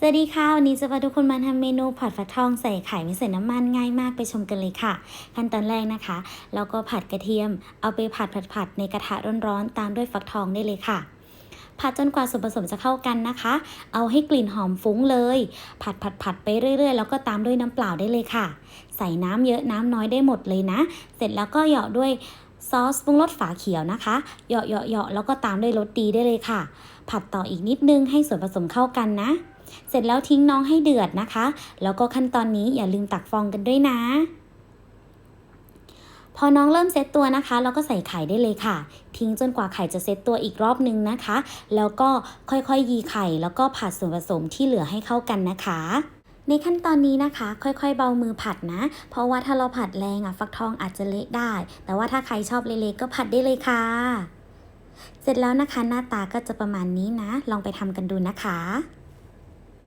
สวัสดีค่ะ วันนี้จะพาทุกคนมาทำเมนูผัดฟักทองใส่ไข่ไม่ใส่น้ำมันง่ายมากไปชมกันเลยค่ะ ขั้นตอนแรกนะคะเราก็ผัดกระเทียม เอาไปผัดผัดผัดในกระทะร้อนๆตามด้วยฟักทองได้เลยค่ะ ผัดจนกว่าส่วนผสมจะเข้ากันนะคะ เอาให้กลิ่นหอมฟุ้งเลย ผัดผัดผัดไปเรื่อย ๆ แล้วก็ตามด้วยน้ำเปล่าได้เลยค่ะ ใส่น้ำเยอะน้ำน้อยได้หมดเลยนะ เสร็จแล้วก็เหยาะด้วยซอสปรุงรสฝาเขียวนะคะ เหยาะเหยาะเหยาะแล้วก็ตามด้วยรสดีได้เลยค่ะ ผัดต่ออีกนิดนึงให้ส่วนผสมเข้ากันนะ เสร็จแล้วทิ้งน้องให้เดือดนะคะ แล้วก็ขั้นตอนนี้อย่าลืมตักฟองกันด้วยนะ พอน้องเริ่มเซตตัวนะคะ เราก็ใส่ไข่ได้เลยค่ะ ทิ้งจนกว่าไข่จะเซตตัวอีกรอบนึงนะคะ แล้วก็ค่อยๆยีไข่ แล้วก็ผัดส่วนผสมที่เหลือให้เข้ากันนะคะในขั้นตอนนี้นะคะ ค่อยๆ เบามือผัดนะ เพราะว่าถ้าเราผัดแรงอะฟักทองอาจจะเละได้ แต่ว่าถ้าใครชอบเละๆก็ผัดได้เลยค่ะ เสร็จแล้วนะคะหน้าตาก็จะประมาณนี้นะ ลองไปทำกันดูนะคะ